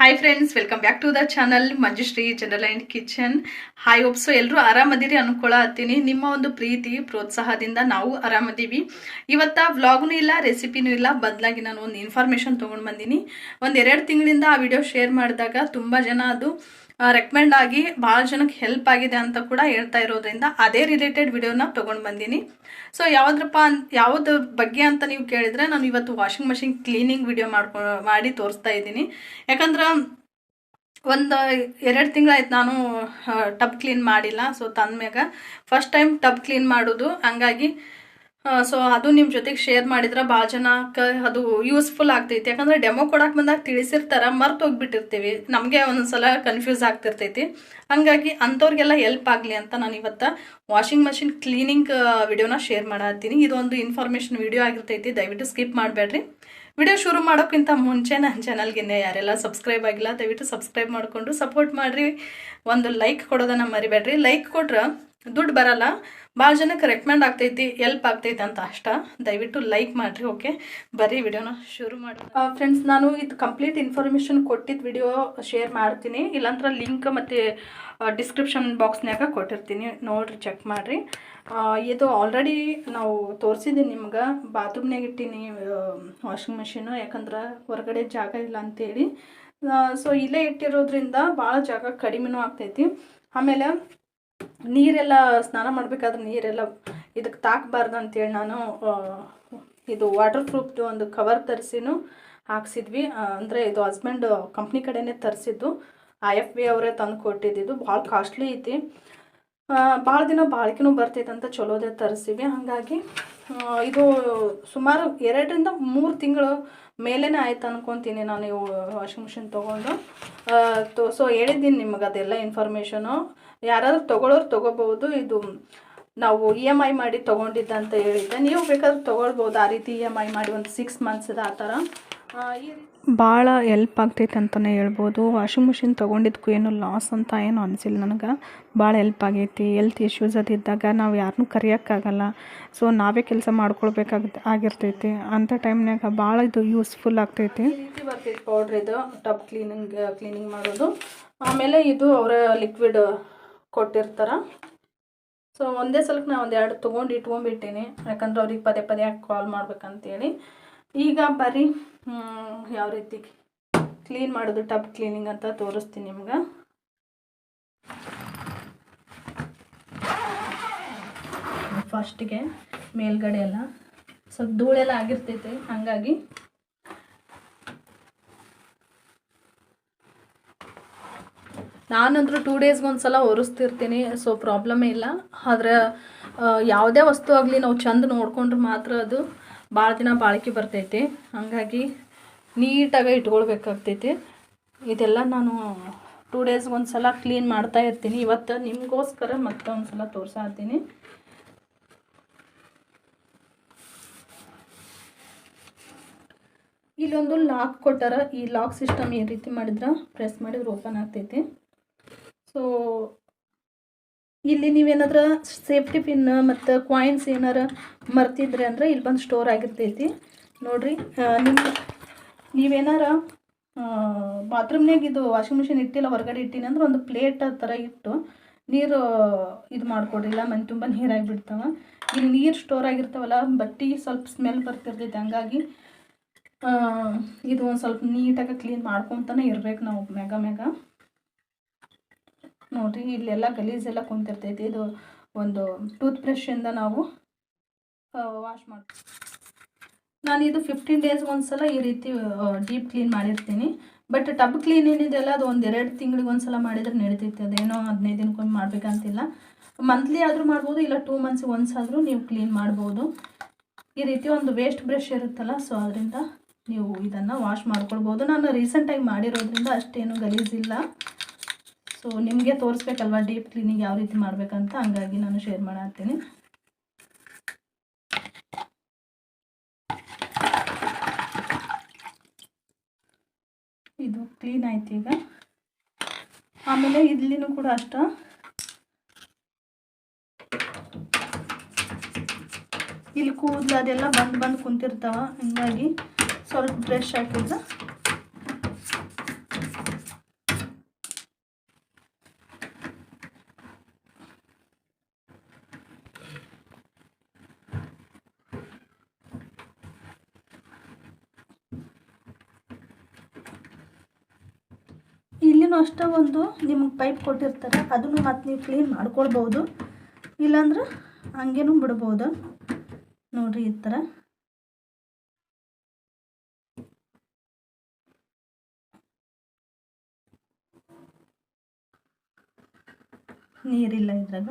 Hi friends welcome back to the channel Manjushree general and kitchen hi ಒಪ್ಸು ಎಲ್ಲರೂ ಆರಾಮದಿರಿ ಅನ್ಕೊಳತ್ತೀನಿ. ನಿಮ್ಮ ಒಂದು ಪ್ರೀತಿ, ಪ್ರೋತ್ಸಾಹದಿಂದ ನಾವು ಆರಾಮದೀವಿ. ಇವತ್ತ ವ್ಲಾಗ್ನೂ ಇಲ್ಲ ರೆಸಿಪಿನೂ ಇಲ್ಲ. ಬದಲಾಗಿ ನಾನು ಒಂದು ಇನ್ಫಾರ್ಮೇಷನ್ ತೊಗೊಂಡು ಬಂದೀನಿ. ಒಂದು ಎರಡು ತಿಂಗಳಿಂದ ಆ ವಿಡಿಯೋ ಶೇರ್ ಮಾಡಿದಾಗ ತುಂಬ ಜನ ಅದು ರೆಕಮೆಂಡ್ ಆಗಿ ಭಾಳ ಜನಕ್ಕೆ ಹೆಲ್ಪ್ ಆಗಿದೆ ಅಂತ ಕೂಡ ಹೇಳ್ತಾ ಇರೋದ್ರಿಂದ ಅದೇ ರಿಲೇಟೆಡ್ ವಿಡಿಯೋನ ತೊಗೊಂಡು ಬಂದೀನಿ. ಸೊ ಯಾವುದ್ರಪ್ಪ ಯಾವ್ದ್ರ ಬಗ್ಗೆ ಅಂತ ನೀವು ಕೇಳಿದ್ರೆ ನಾನು ಇವತ್ತು ವಾಷಿಂಗ್ ಮಷಿನ್ ಕ್ಲೀನಿಂಗ್ ವಿಡಿಯೋ ಮಾಡ್ಕೊ, ಮಾಡಿ ತೋರಿಸ್ತಾ ಇದ್ದೀನಿ. ಯಾಕಂದ್ರೆ ಒಂದು ಎರಡು ತಿಂಗಳಾಯ್ತು ನಾನು ಟಬ್ ಕ್ಲೀನ್ ಮಾಡಿಲ್ಲ. ಸೊ ತಂದ್ಮ್ಯಾಗ ಫಸ್ಟ್ ಟೈಮ್ ಟಬ್ ಕ್ಲೀನ್ ಮಾಡೋದು. ಹಂಗಾಗಿ ಸೊ ಅದು ನಿಮ್ಮ ಜೊತೆಗೆ ಶೇರ್ ಮಾಡಿದ್ರೆ ಭಾಳ ಜನಕ್ಕೆ ಅದು ಯೂಸ್ಫುಲ್ ಆಗ್ತೈತಿ. ಯಾಕಂದ್ರೆ ಡೆಮೋ ಕೊಡಕ್ಕೆ ಬಂದಾಗ ತಿಳಿಸಿರ್ತಾರೆ, ಮರ್ತು ಹೋಗ್ಬಿಟ್ಟಿರ್ತೀವಿ. ನಮಗೆ ಒಂದೊಂದ್ಸಲ ಕನ್ಫ್ಯೂಸ್ ಆಗ್ತಿರ್ತೈತಿ. ಹಂಗಾಗಿ ಅಂಥವ್ರಿಗೆಲ್ಲ ಹೆಲ್ಪ್ ಆಗಲಿ ಅಂತ ನಾನು ಇವತ್ತು ವಾಷಿಂಗ್ ಮಷಿನ್ ಕ್ಲೀನಿಂಗ್ ವಿಡಿಯೋನ ಶೇರ್ ಮಾಡತ್ತೀನಿ. ಇದೊಂದು ಇನ್ಫಾರ್ಮೇಷನ್ ವಿಡಿಯೋ ಆಗಿರ್ತೈತಿ, ದಯವಿಟ್ಟು ಸ್ಕಿಪ್ ಮಾಡಬೇಡ್ರಿ ವಿಡಿಯೋ ಶುರು ಮಾಡೋಕ್ಕಿಂತ ಮುಂಚೆ ನನ್ನ ಚಾನಲ್ಗೆ ಯಾರೆಲ್ಲ ಸಬ್ಸ್ಕ್ರೈಬ್ ಆಗಿಲ್ಲ, ದಯವಿಟ್ಟು ಸಬ್ಸ್ಕ್ರೈಬ್ ಮಾಡಿಕೊಂಡು ಸಪೋರ್ಟ್ ಮಾಡಿರಿ. ಒಂದು ಲೈಕ್ ಕೊಡೋದನ್ನ ಮರಿಬೇಡ್ರಿ ಲೈಕ್ ಕೊಟ್ರೆ ದುಡ್ಡು ಬರಲ್ಲ. ಭಾಳ ಜನಕ್ಕೆ ರೆಕಮೆಂಡ್ ಆಗ್ತೈತಿ ಎಲ್ಪ್ ಆಗ್ತೈತಿ ಅಂತ ಅಷ್ಟ. ದಯವಿಟ್ಟು ಲೈಕ್ ಮಾಡಿರಿ ಓಕೆ ಬರ್ರಿ ವಿಡಿಯೋನ ಶುರು ಮಾಡಿ ಫ್ರೆಂಡ್ಸ್ ನಾನು ಇದು ಕಂಪ್ಲೀಟ್ ಇನ್ಫಾರ್ಮೇಷನ್ ಕೊಟ್ಟಿದ್ದ ವಿಡಿಯೋ ಶೇರ್ ಮಾಡ್ತೀನಿ. ಇಲ್ಲಾಂದ್ರೆ ಲಿಂಕ್ ಮತ್ತು ಡಿಸ್ಕ್ರಿಪ್ಷನ್ ಬಾಕ್ಸ್ನ್ಯಾಗ ಕೊಟ್ಟಿರ್ತೀನಿ. ನೋಡಿರಿ ಚೆಕ್ ಮಾಡಿರಿ. ಇದು ಆಲ್ರೆಡಿ ನಾವು ತೋರಿಸಿದ್ದೀನಿ ನಿಮ್ಗೆ. ಬಾತ್ರೂಮ್ನಾಗ ಇಟ್ಟೀನಿ ವಾಷಿಂಗ್ ಮೆಷಿನು ಯಾಕಂದ್ರೆ ಹೊರಗಡೆ ಜಾಗ ಇಲ್ಲ ಅಂತೇಳಿ. ಸೊ ಇಲ್ಲೇ ಇಟ್ಟಿರೋದ್ರಿಂದ ಭಾಳ ಜಾಗ ಕಡಿಮೆನೂ ಆಗ್ತೈತಿ. ಆಮೇಲೆ ನೀರೆಲ್ಲ ಸ್ನಾನ ಮಾಡಬೇಕಾದ್ರೆ ನೀರೆಲ್ಲ ಇದಕ್ಕೆ ತಾಕಬಾರ್ದು ಅಂತೇಳಿ ನಾನು ಇದು ವಾಟರ್ ಪ್ರೂಫ್ದು ಒಂದು ಕವರ್ ತರಿಸಿನೂ ಹಾಕ್ಸಿದ್ವಿ. ಅಂದರೆ ಇದು ಹಸ್ಬೆಂಡ್ ಕಂಪ್ನಿ ಕಡೆನೇ ತರಿಸಿದ್ದು. ಐ ಎಫ್ ಬಿ ಅವರೇ ತಂದು ಕೊಟ್ಟಿದ್ದು ಭಾಳ ಕಾಸ್ಟ್ಲಿ ಐತಿ. ಭಾಳ ದಿನ ಬಾಳಿಕೆನೂ ಬರ್ತೈತೆ ಅಂತ ಚಲೋದೇ ತರಿಸಿವಿ. ಹಾಗಾಗಿ ಇದು ಸುಮಾರು ಎರಡರಿಂದ ಮೂರು ತಿಂಗಳು ಮೇಲೇ ಆಯ್ತು ಅನ್ಕೊತೀನಿ ನಾನು ಇವು ವಾಷಿಂಗ್ ಮಿಷಿನ್ ತೊಗೊಂಡು. ತೋ ಸೊ ಹೇಳಿದ್ದೀನಿ ನಿಮಗೆ ಅದೆಲ್ಲ ಇನ್ಫಾರ್ಮೇಷನು ಯಾರಾದ್ರೂ ತೊಗೊಳೋರು ತೊಗೋಬೋದು ಇದು ನಾವು ಇ ಎಂ ಐ ಮಾಡಿ ತೊಗೊಂಡಿದ್ದ ಅಂತ ಹೇಳಿದ್ದೆ. ನೀವು ಬೇಕಾದ್ರೆ ತೊಗೊಳ್ಬೋದು ಆ ರೀತಿ ಇ ಎಂ ಐ ಮಾಡಿ ಒಂದು ಸಿಕ್ಸ್ ಮಂತ್ಸ್ದು ಆ ಥರ. ಭಾಳ ಎಲ್ಪ್ ಆಗ್ತೈತೆ ಅಂತಲೇ ಹೇಳ್ಬೋದು. ವಾಷಿಂಗ್ ಮಿಷಿನ್ ತೊಗೊಂಡಿದ್ದಕ್ಕೂ ಏನು ಲಾಸ್ ಅಂತ ಏನು ಅನಿಸಿಲ್ಲ ನನಗೆ. ಭಾಳ ಹೆಲ್ಪ್ ಆಗೈತಿ. ಎಲ್ತ್ ಇಶ್ಯೂಸ್ ಅದಿದ್ದಾಗ ನಾವು ಯಾರನ್ನೂ ಕರೆಯೋಕ್ಕಾಗಲ್ಲ. ಸೊ ನಾವೇ ಕೆಲಸ ಮಾಡ್ಕೊಳ್ಬೇಕಾಗ ಆಗಿರ್ತೈತಿ. ಅಂಥ ಟೈಮ್ನಾಗ ಭಾಳ ಇದು ಯೂಸ್ಫುಲ್ ಆಗ್ತೈತಿ. ಈ ರೀತಿ ಬರ್ತೈತಿ ಪೌಡ್ರ್ ಇದು ಟಬ್ ಕ್ಲೀನಿಂಗ್ ಕ್ಲೀನಿಂಗ್ ಮಾಡೋದು. ಆಮೇಲೆ ಇದು ಅವರ ಲಿಕ್ವಿಡ್ ಕೊಟ್ಟಿರ್ತಾರೆ. ಸೊ ಒಂದೇ ಸಲಕ್ಕೆ ನಾನು ಒಂದು ಎರಡು ತೊಗೊಂಡು ಇಟ್ಕೊಂಡ್ಬಿಟ್ಟೀನಿ ಯಾಕಂದ್ರೆ ಅವ್ರಿಗೆ ಪದೇ ಪದೇ ಕಾಲ್ ಮಾಡ್ಬೇಕಂತೇಳಿ. ಈಗ ಬರೀ ಯಾವ ರೀತಿ ಕ್ಲೀನ್ ಮಾಡೋದು ಟಬ್ ಕ್ಲೀನಿಂಗ್ ಅಂತ ತೋರಿಸ್ತೀನಿ ನಿಮ್ಗೆ. ಫಸ್ಟಿಗೆ ಮೇಲ್ಗಡೆ ಎಲ್ಲ ಸ್ವಲ್ಪ ಧೂಳೆಲ್ಲ ಆಗಿರ್ತೈತೆ, ಹಾಗಾಗಿ ನಾನಂತರೂ ಟೂ ಡೇಸ್ಗೆ ಒಂದು ಸಲ ಒರೆಸ್ತಿರ್ತೀನಿ ಸೊ ಪ್ರಾಬ್ಲಮೇ ಇಲ್ಲ. ಆದ್ರೆ ಯಾವುದೇ ವಸ್ತು ಆಗಲಿ ನಾವು ಚಂದ ನೋಡ್ಕೊಂಡ್ರೆ ಮಾತ್ರ ಅದು ಭಾಳ ದಿನ ಬಾಳಿಕೆ ಬರ್ತೈತಿ. ಹಾಗಾಗಿ ನೀಟಾಗಿ ಇಟ್ಕೊಳ್ಬೇಕಾಗ್ತೈತಿ. ಇದೆಲ್ಲ ನಾನು ಟೂ ಡೇಸ್ಗೆ ಒಂದು ಸಲ ಕ್ಲೀನ್ ಮಾಡ್ತಾ ಇರ್ತೀನಿ. ಇವತ್ತು ನಿಮಗೋಸ್ಕರ ಮತ್ತೊಂದು ಸಲ ತೋರಿಸಾತೀನಿ ಇಲ್ಲೊಂದು ಲಾಕ್ ಕೊಟ್ಟಾರ, ಈ ಲಾಕ್ ಸಿಸ್ಟಮ್ ಈ ರೀತಿ ಮಾಡಿದ್ರೆ ಪ್ರೆಸ್ ಮಾಡಿದ್ರೆ ಓಪನ್ ಆಗ್ತೈತಿ. ಸೊ ಇಲ್ಲಿ ನೀವೇನಾದ್ರ ಸೇಫ್ಟಿ ಪಿನ್ ಮತ್ತು ಕಾಯಿನ್ಸ್ ಏನಾರ ಮರ್ತಿದ್ರೆ ಅಂದ್ರೆ ಇಲ್ಲಿ ಬಂದು ಸ್ಟೋರ್ ಆಗಿರ್ತೈತಿ. ನೋಡಿರಿ ನಿಮ್ಮ ನೀವೇನಾರ ಬಾತ್ರೂಮ್ನಾಗ ಇದು ವಾಷಿಂಗ್ ಮಿಷಿನ್ ಇಟ್ಟಿಲ್ಲ, ಹೊರಗಡೆ ಇಟ್ಟಿನಿ ಅಂದ್ರೆ ಒಂದು ಪ್ಲೇಟ್ ಥರ ಇಟ್ಟು ನೀರು ಇದು ಮಾಡಿಕೊಡ್ರಿಲ್ಲ ಮನೆ ತುಂಬ ನೀರಾಗಿ ಬಿಡ್ತಾವೆ. ಇಲ್ಲಿ ನೀರು ಸ್ಟೋರ್ ಆಗಿರ್ತಾವಲ್ಲ, ಬಟ್ಟೆ ಸ್ವಲ್ಪ ಸ್ಮೆಲ್ ಬರ್ತಿರ್ತೈತೆ. ಹಂಗಾಗಿ ಇದು ಒಂದು ಸ್ವಲ್ಪ ನೀಟಾಗಿ ಕ್ಲೀನ್ ಮಾಡ್ಕೊತಾನೆ ಇರ್ಬೇಕು ನಾವು ಮ್ಯಾಗ ಮ್ಯಾಗ. ನೋಡಿರಿ ಇಲ್ಲೆಲ್ಲ ಗಲೀಜೆಲ್ಲ ಕುಂತಿರ್ತೈತಿ. ಇದು ಒಂದು ಟೂತ್ ಬ್ರಷಿಂದ ನಾವು ವಾಶ್ ಮಾಡ್ತೀವಿ ನಾನು ಇದು ಫಿಫ್ಟೀನ್ ಡೇಸ್ ಒಂದ್ಸಲ ಈ ರೀತಿ ಡೀಪ್ ಕ್ಲೀನ್ ಮಾಡಿರ್ತೀನಿ. ಬಟ್ ಟಬ್ ಕ್ಲೀನ್ ಏನಿದೆಯಲ್ಲ, ಅದು ಒಂದು ಎರಡು ತಿಂಗಳಿಗೆ ಒಂದು ಸಲ ಮಾಡಿದ್ರೆ ನಡೀತೈತೆ. ಅದೇನೋ ಹದಿನೈದು ದಿನಕ್ಕೊಮ್ಮೆ ಮಾಡಬೇಕಂತಿಲ್ಲ. ಮಂತ್ಲಿ ಆದರೂ ಮಾಡ್ಬೋದು, ಇಲ್ಲ ಟೂ ಮಂತ್ಸಿಗೆ ಒನ್ಸ್ ಆದರೂ ನೀವು ಕ್ಲೀನ್ ಮಾಡ್ಬೋದು. ಈ ರೀತಿ ಒಂದು ವೇಸ್ಟ್ ಬ್ರಷ್ ಇರುತ್ತಲ್ಲ ಸೊ ಅದರಿಂದ ನೀವು ಇದನ್ನು ವಾಶ್ ಮಾಡ್ಕೊಳ್ಬೋದು. ನಾನು ರೀಸೆಂಟಾಗಿ ಮಾಡಿರೋದ್ರಿಂದ ಅಷ್ಟೇನು ಗಲೀಜಿಲ್ಲ. ಸೊ ನಿಮಗೆ ತೋರಿಸ್ಬೇಕಲ್ವ ಡೀಪ್ ಕ್ಲೀನಿಂಗ್ ಯಾವ ರೀತಿ ಮಾಡಬೇಕಂತ? ಹಂಗಾಗಿ ನಾನು ಶೇರ್ ಮಾಡತ್ತೀನಿ. ಇದು ಕ್ಲೀನ್ ಆಯ್ತು ಈಗ. ಆಮೇಲೆ ಇಲ್ಲಿನೂ ಕೂಡ ಅಷ್ಟ. ಇಲ್ಲಿ ಕೂದಲು ಅದೆಲ್ಲ ಬಂದು ಬಂದು ಕುಂತಿರ್ತಾವ, ಹಂಗಾಗಿ ಸ್ವಲ್ಪ ಬ್ರಷ್ ಹಾಕಿದ್ರೆ ಇಲ್ಲಿನೂ ಅಷ್ಟೇ ಒಂದು ನಿಮ್ಗೆ ಪೈಪ್ ಕೊಟ್ಟಿರ್ತಾರೆ, ಅದನ್ನು ಮತ್ತೆ ನೀವು ಕ್ಲೀನ್ ಮಾಡ್ಕೊಳ್ಬೋದು. ಇಲ್ಲಾಂದ್ರೆ ಹಂಗೇನು ಬಿಡ್ಬೋದು. ನೋಡ್ರಿ ಈ ಥರ. ನೀರಿಲ್ಲ ಇದ್ರಾಗ.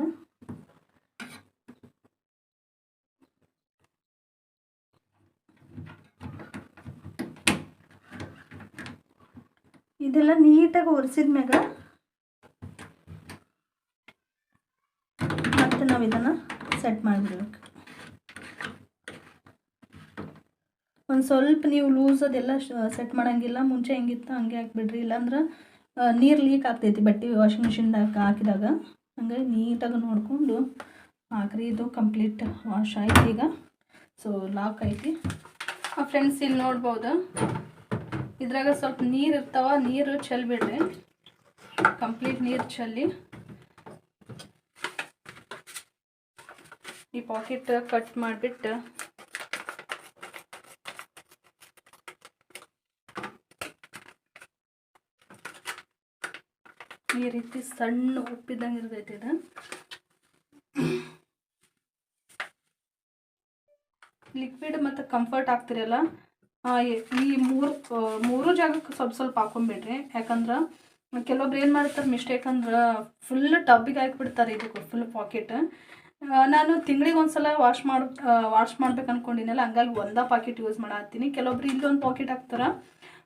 ಇದೆಲ್ಲ ನೀಟಾಗಿ ಒರೆಸಿದ ಮ್ಯಾಗ ಮತ್ತೆ ನಾವು ಇದನ್ನು ಸೆಟ್ ಮಾಡಿಬಿಡ್ಬೇಕು. ಒಂದು ಸ್ವಲ್ಪ ನೀವು ಲೂಸ್ ಅದೆಲ್ಲ ಸೆಟ್ ಮಾಡೋಂಗಿಲ್ಲ, ಮುಂಚೆ ಹೆಂಗಿತ್ತು ಹಂಗೆ ಹಾಕ್ಬಿಡ್ರಿ. ಇಲ್ಲಾಂದ್ರೆ ನೀರು ಲೀಕ್ ಆಗ್ತೈತಿ ಬಟ್ಟೆ ವಾಷಿಂಗ್ ಮಿಷಿನ್ದಾಗ ಹಾಕಿದಾಗ. ಹಂಗಾಗಿ ನೀಟಾಗಿ ನೋಡಿಕೊಂಡು ಹಾಕ್ರಿ, ಇದು ಕಂಪ್ಲೀಟ್ ವಾಶ್ ಆಯ್ತು ಈಗ. ಸೊ ಲಾಕ್ ಐತಿ. ಫ್ರೆಂಡ್ಸ್ ಇಲ್ಲಿ ನೋಡ್ಬೋದು. ಇದ್ರಾಗ ಸ್ವಲ್ಪ ನೀರು ಇರ್ತಾವ ನೀರು ಚೆಲ್ಬಿಡ್ರಿ ಕಂಪ್ಲೀಟ್ ನೀರು ಚೆಲ್ಲಿ ಈ ಪಾಕೆಟ್ ಕಟ್ ಮಾಡಿಬಿಟ್ಟು. ಈ ರೀತಿ ಸಣ್ಣ ಉಪ್ಪಿದ್ದಂಗೆ ಇರ್ತೈತಿ ಇದು. ಲಿಕ್ವಿಡ್ ಮತ್ತು ಕಂಫರ್ಟ್ ಹಾಕ್ತಿರಲ್ಲ ಆ, ಈ- ಮೂರು ಮೂರು ಜಾಗಕ್ಕೆ ಸ್ವಲ್ಪ ಸ್ವಲ್ಪ ಹಾಕೊಂಬಿಡ್ರಿ. ಯಾಕಂದ್ರೆ ಕೆಲವೊಬ್ರು ಏನು ಮಾಡ್ತಾರೆ ಮಿಸ್ಟೇಕ್ ಅಂದ್ರೆ ಫುಲ್ ಟಬ್ಬಿಗೆ ಹಾಕ್ಬಿಡ್ತಾರೆ ಇದಕ್ಕೆ ಫುಲ್ ಪಾಕೆಟ್ ನಾನು ತಿಂಗಳಿಗೆ ಒಂದ್ಸಲ ವಾಶ್ ಮಾಡಿ ವಾಶ್ ಮಾಡ್ಬೇಕು ಅನ್ಕೊಂಡಿನಲ್ಲ, ಹಂಗಾಗಿ ಒಂದೇ ಪಾಕೆಟ್ ಯೂಸ್ ಮಾಡತ್ತೀನಿ. ಕೆಲವೊಬ್ರು ಇಲ್ಲಿ ಒಂದು ಪಾಕೆಟ್ ಹಾಕ್ತಾರೆ,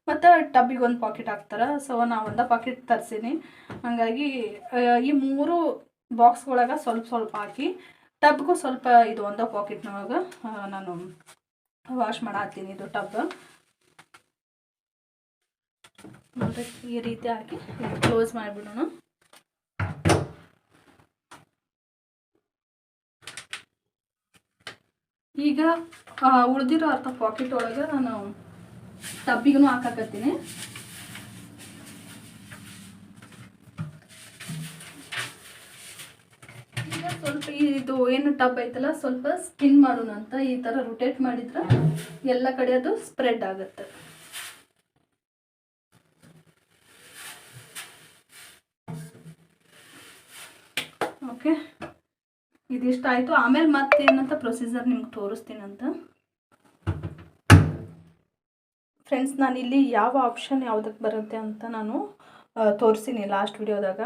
ಮತ್ತು ಟಬ್ಬಿಗೆ ಒಂದು ಪಾಕೆಟ್ ಹಾಕ್ತಾರೆ. ಸೊ ನಾನು ಒಂದೇ ಪಾಕೆಟ್ ತರಿಸೀನಿ. ಹಾಗಾಗಿ ಈ ಮೂರು ಬಾಕ್ಸ್ಗೊಳಗೆ ಸ್ವಲ್ಪ ಸ್ವಲ್ಪ ಹಾಕಿ ಟಬ್ಗೂ ಸ್ವಲ್ಪ ಇದು ಒಂದೇ ಪಾಕೆಟ್ನೊಳಗೆ ನಾನು ವಾಶ್ ಮಾಡತ್ತೀನಿ ಇದು ಟಬ್. ನೋಡ್ರಿ, ಈ ರೀತಿ ಹಾಕಿ ಕ್ಲೋಸ್ ಮಾಡಿಬಿಡೋಣ. ಈಗ ಉಳಿದಿರೋ ಅರ್ಥ ಪಾಕೆಟ್ ಒಳಗೆ ನಾನು ಟಬ್ಬಿಗೂ ಹಾಕಾಕತ್ತೀನಿ ಈಗ ಸ್ವಲ್ಪ ಇದು ಏನು ಟಬ್ ಐತಲ್ಲ, ಸ್ವಲ್ಪ ಸ್ಪಿನ್ ಮಾಡೋಣ ಅಂತ ಈ ಥರ ರೊಟೇಟ್ ಮಾಡಿದ್ರೆ ಎಲ್ಲ ಕಡೆ ಅದು ಸ್ಪ್ರೆಡ್ ಆಗುತ್ತೆ. ಓಕೆ ಇದಿಷ್ಟ ಆಯಿತು. ಆಮೇಲೆ ಮತ್ತೆ ಏನಂತ ಪ್ರೊಸೀಜರ್ ನಿಮ್ಗೆ ತೋರಿಸ್ತೀನಂತ. ಫ್ರೆಂಡ್ಸ್ ನಾನು ಇಲ್ಲಿ ಯಾವ ಆಪ್ಷನ್ ಯಾವುದಕ್ಕೆ ಬರುತ್ತೆ ಅಂತ ನಾನು ತೋರಿಸ್ತೀನಿ ಲಾಸ್ಟ್ ವಿಡಿಯೋದಾಗ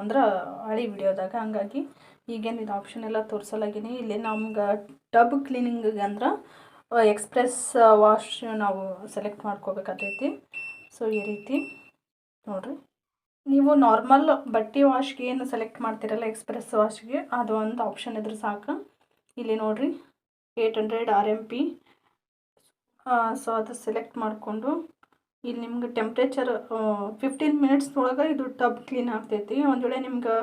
ಅಂದ್ರೆ ಹಳಿ ವಿಡಿಯೋದಾಗ ಹಂಗಾಗಿ. ಈಗೇನು ಇದು ಆಪ್ಷನ್ ಎಲ್ಲ ತೋರಿಸಲಾಗಿನಿ. ಇಲ್ಲಿ ನಮ್ಗೆ ಟಬ್ ಕ್ಲೀನಿಂಗಿಗೆ ಅಂದ್ರೆ ಎಕ್ಸ್ಪ್ರೆಸ್ ವಾಶ್ ನಾವು ಸೆಲೆಕ್ಟ್ ಮಾಡ್ಕೋಬೇಕಾಗ್ತೈತಿ ಸೊ ಈ ರೀತಿ ನೋಡಿರಿ. ನೀವು ನಾರ್ಮಲ್ ಬಟ್ಟೆ ವಾಶ್ಗೆ ಏನು ಸೆಲೆಕ್ಟ್ ಮಾಡ್ತೀರಲ್ಲ ಎಕ್ಸ್ಪ್ರೆಸ್ ವಾಶ್ಗೆ ಅದು ಒಂದು ಆಪ್ಷನ್ ಇದ್ರೆ ಸಾಕು. ಇಲ್ಲಿ ನೋಡಿರಿ eight hundred R M P so ಅದು ಸೆಲೆಕ್ಟ್ ಮಾಡಿಕೊಂಡು, ಇಲ್ಲಿ ನಿಮ್ಗೆ ಟೆಂಪ್ರೇಚರ್ ಫಿಫ್ಟೀನ್ ಮಿನಿಟ್ಸ್ ಒಳಗೆ ಇದು ಟಬ್ ಕ್ಲೀನ್ ಆಗ್ತೈತಿ. ಒಂದು ವೇಳೆ ನಿಮ್ಗೆ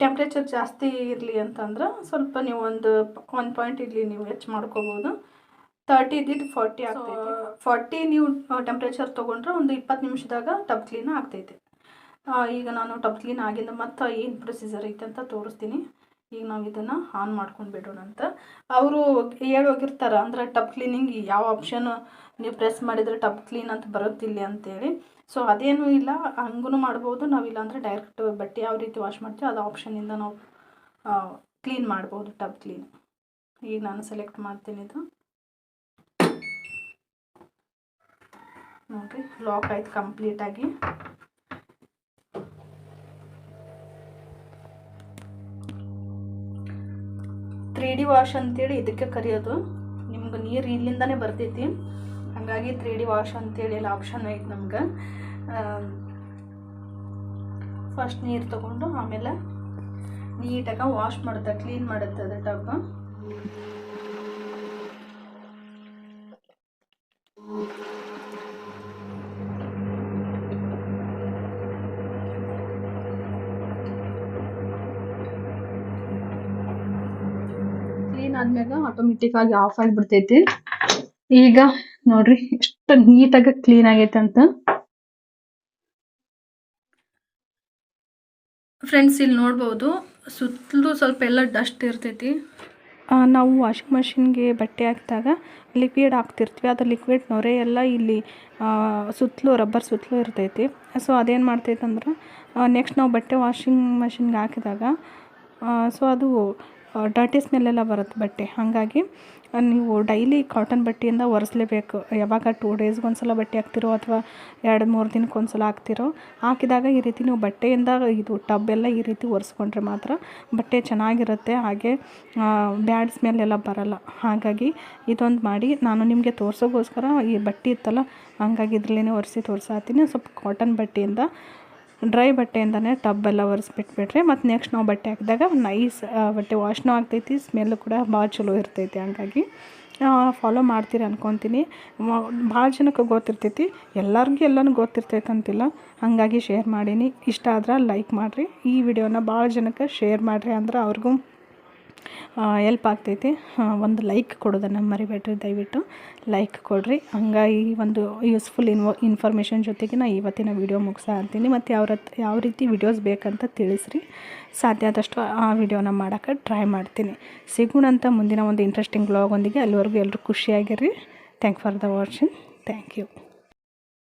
ಟೆಂಪ್ರೇಚರ್ ಜಾಸ್ತಿ ಇರಲಿ ಅಂತಂದ್ರೆ ಸ್ವಲ್ಪ ನೀವು ಒಂದು ಒನ್ ಪಾಯಿಂಟ್ ಇರಲಿ ನೀವು ಹೆಚ್ಚು ಮಾಡ್ಕೋಬೋದು. ತರ್ಟಿ ಇದ್ದಿದ್ದು ಫಾರ್ಟಿ ಆಗ್ತೈತಿ. ಫಾರ್ಟಿ ನೀವು ಟೆಂಪ್ರೇಚರ್ ತೊಗೊಂಡ್ರೆ ಒಂದು ಇಪ್ಪತ್ತು ನಿಮಿಷದಾಗ ಟಬ್ ಕ್ಲೀನ್ ಆಗ್ತೈತಿ. ಈಗ ನಾನು ಟಬ್ ಕ್ಲೀನ್ ಆಗಿಂದ ಮತ್ತು ಏನು ಪ್ರೊಸೀಜರ್ ಐತೆ ಅಂತ ತೋರಿಸ್ತೀನಿ. ಈಗ ನಾವು ಇದನ್ನು ಆನ್ ಮಾಡ್ಕೊಂಡು ಬಿಡೋಣ ಅಂತ ಅವರು ಹೇಳೋಗಿರ್ತಾರೆ ಅಂದರೆ ಅಂದ್ರೆ ಟಬ್ ಕ್ಲೀನಿಂಗ್ ಯಾವ ಆಪ್ಷನ್ ನೀವು ಪ್ರೆಸ್ ಮಾಡಿದರೆ ಟಬ್ ಕ್ಲೀನ್ ಅಂತ ಬರುತ್ತಿಲ್ಲ ಅಂತೇಳಿ. ಸೊ ಅದೇನೂ ಇಲ್ಲ. ಹಂಗೂ ಮಾಡ್ಬೋದು. ನಾವು ಇಲ್ಲಾಂದರೆ ಡೈರೆಕ್ಟ್ ಬಟ್ಟೆ ಯಾವ ರೀತಿ ವಾಶ್ ಮಾಡ್ತೀವಿ ಅದು ಆಪ್ಷನಿಂದ ನಾವು ಕ್ಲೀನ್ ಮಾಡ್ಬೋದು ಟಬ್ ಕ್ಲೀನ್. ಈಗ ನಾನು ಸೆಲೆಕ್ಟ್ ಮಾಡ್ತೀನಿ ಇದು. ನೋಡಿರಿ ಲಾಕ್ ಆಯ್ತು ಕಂಪ್ಲೀಟಾಗಿ ತ್ರೀ ಡಿ ವಾಶ್ ಅಂತೇಳಿ ಇದಕ್ಕೆ ಕರೆಯೋದು. ನಿಮ್ಗೆ ನೀರು ಇಲ್ಲಿಂದನೇ ಬರ್ತೈತಿ. ಹಾಗಾಗಿ ತ್ರೀ ಡಿ ವಾಶ್ ಅಂತೇಳಿ ಎಲ್ಲ ಆಪ್ಷನ್ ಐತೆ ನಮ್ಗೆ. ಫಸ್ಟ್ ನೀರು ತಗೊಂಡು ಆಮೇಲೆ ನೀಟಾಗಿ ವಾಶ್ ಮಾಡುತ್ತೆ ಕ್ಲೀನ್ ಮಾಡುತ್ತೆ ಅದು ಟಬ್ ಕ್ಲೀನ್ ಆದ್ಮ್ಯಾಗ ಆಟೋಮೆಟಿಕ್ ಆಗಿ ಆಫ್ ಆಗಿಬಿಡ್ತೈತಿ. ಈಗ ನೋಡ್ರಿ ಎಷ್ಟು ನೀಟಾಗಿ ಕ್ಲೀನ್ ಆಗೈತೆ ಅಂತ ಫ್ರೆಂಡ್ಸ್ ಇಲ್ಲಿ ನೋಡ್ಬೋದು ಸುತ್ತಲೂ ಸ್ವಲ್ಪ ಎಲ್ಲ ಡಸ್ಟ್ ಇರ್ತೈತಿ. ನಾವು ವಾಷಿಂಗ್ ಮಷಿನ್ಗೆ ಬಟ್ಟೆ ಹಾಕಿದಾಗ ಲಿಕ್ವಿಡ್ ಹಾಕ್ತಿರ್ತೀವಿ. ಅದು ಲಿಕ್ವಿಡ್ ನೊರೆ ಎಲ್ಲ ಇಲ್ಲಿ ಸುತ್ತಲೂ ರಬ್ಬರ್ ಸುತ್ತಲೂ ಇರ್ತೈತಿ. ಸೊ ಅದೇನು ಮಾಡ್ತೈತೆ ಅಂದ್ರೆ ನೆಕ್ಸ್ಟ್ ನಾವು ಬಟ್ಟೆ ವಾಷಿಂಗ್ ಮಷಿನ್ಗೆ ಹಾಕಿದಾಗ ಸೊ ಅದು ಡರ್ಟಿ ಸ್ಮೆಲ್ಲೆಲ್ಲ ಬರುತ್ತೆ ಬಟ್ಟೆ. ಹಾಗಾಗಿ ನೀವು ಡೈಲಿ ಕಾಟನ್ ಬಟ್ಟೆಯಿಂದ ಒರೆಸ್ಲೇಬೇಕು. ಯಾವಾಗ ಟೂ ಡೇಸ್ಗೆ ಒಂದ್ಸಲ ಬಟ್ಟೆ ಹಾಕ್ತಿರೋ ಅಥವಾ ಎರಡು, ಮೂರು ದಿನಕ್ಕೆ ಒಂದ್ಸಲ ಹಾಕ್ತಿರೋ, ಹಾಕಿದಾಗ ಈ ರೀತಿ ನೀವು ಬಟ್ಟೆಯಿಂದ ಇದು ಟಬ್ ಎಲ್ಲ ಈ ರೀತಿ ಒರೆಸ್ಕೊಂಡ್ರೆ ಮಾತ್ರ ಬಟ್ಟೆ ಚೆನ್ನಾಗಿರುತ್ತೆ. ಹಾಗೆ ಬ್ಯಾಡ್ ಸ್ಮೆಲ್ ಎಲ್ಲ ಬರಲ್ಲ. ಹಾಗಾಗಿ, ಇದೊಂದು ಮಾಡಿ ನಾನು ನಿಮಗೆ ತೋರಿಸೋಗೋಸ್ಕರ ಈ ಬಟ್ಟೆ ಇತ್ತಲ್ಲ, ಹಂಗಾಗಿ ಇದ್ರಲ್ಲೇ ಒರೆಸಿ ತೋರಿಸಾತೀನಿ. ಸ್ವಲ್ಪ ಕಾಟನ್ ಬಟ್ಟೆಯಿಂದ ಡ್ರೈ ಬಟ್ಟೆಯಿಂದನೇ ಟಬ್ ಎಲ್ಲ ಒರೆಸ್ಬಿಟ್ಬಿಟ್ರೆ ಮತ್ತು ನೆಕ್ಸ್ಟ್ ನಾವು ಬಟ್ಟೆ ಹಾಕಿದಾಗ ನೈಸ್ ಬಟ್ಟೆ ವಾಶ್ನೂ ಆಗ್ತೈತಿ ಸ್ಮೆಲ್ಲು ಕೂಡ ಭಾಳ ಚಲೋ ಇರ್ತೈತಿ ಹಂಗಾಗಿ. ಫಾಲೋ ಮಾಡ್ತೀರಿ ಅನ್ಕೊತೀನಿ. ಭಾಳ ಜನಕ್ಕೆ ಗೊತ್ತಿರ್ತೈತಿ, ಎಲ್ಲರಿಗೂ ಎಲ್ಲನೂ ಗೊತ್ತಿರ್ತೈತೆ ಅಂತಿಲ್ಲ. ಹಾಗಾಗಿ ಶೇರ್ ಮಾಡೀನಿ. ಇಷ್ಟ ಆದ್ರೆ ಲೈಕ್ ಮಾಡಿರಿ. ಈ ವಿಡಿಯೋನ ಭಾಳ ಜನಕ್ಕೆ ಶೇರ್ ಮಾಡಿರಿ ಅಂದ್ರೆ ಅವ್ರಿಗೂ ಎಲ್ಪ್ ಆಗ್ತೈತಿ. ಒಂದು ಲೈಕ್ ಕೊಡೋದನ್ನು ಮರಿಬೇಡ್ರಿ, ದಯವಿಟ್ಟು ಲೈಕ್ ಕೊಡಿರಿ. ಹಂಗಾಗಿ ಒಂದು ಯೂಸ್ಫುಲ್ ಇನ್ವ ಇನ್ಫಾರ್ಮೇಷನ್ ಜೊತೆಗೆ ನಾ ಇವತ್ತಿನ ವಿಡಿಯೋ ಮುಗಿಸ ಅಂತೀನಿ. ಮತ್ತು ಯಾವ ಯಾವ ರೀತಿ ವಿಡಿಯೋಸ್ ಬೇಕಂತ ತಿಳಿಸ್ರಿ. ಸಾಧ್ಯ ಆದಷ್ಟು ಆ ವಿಡಿಯೋನ ಮಾಡೋಕ್ಕೆ ಟ್ರೈ ಮಾಡ್ತೀನಿ. ಸಿಗೋಣಂತ ಮುಂದಿನ ಒಂದು ಇಂಟ್ರೆಸ್ಟಿಂಗ್ ಬ್ಲಾಗ್ ಒಂದಿಗೆ. ಅಲ್ಲಿವರೆಗೂ ಎಲ್ಲರೂ ಖುಷಿಯಾಗಿರ್ರಿ. Thank for the watching thank you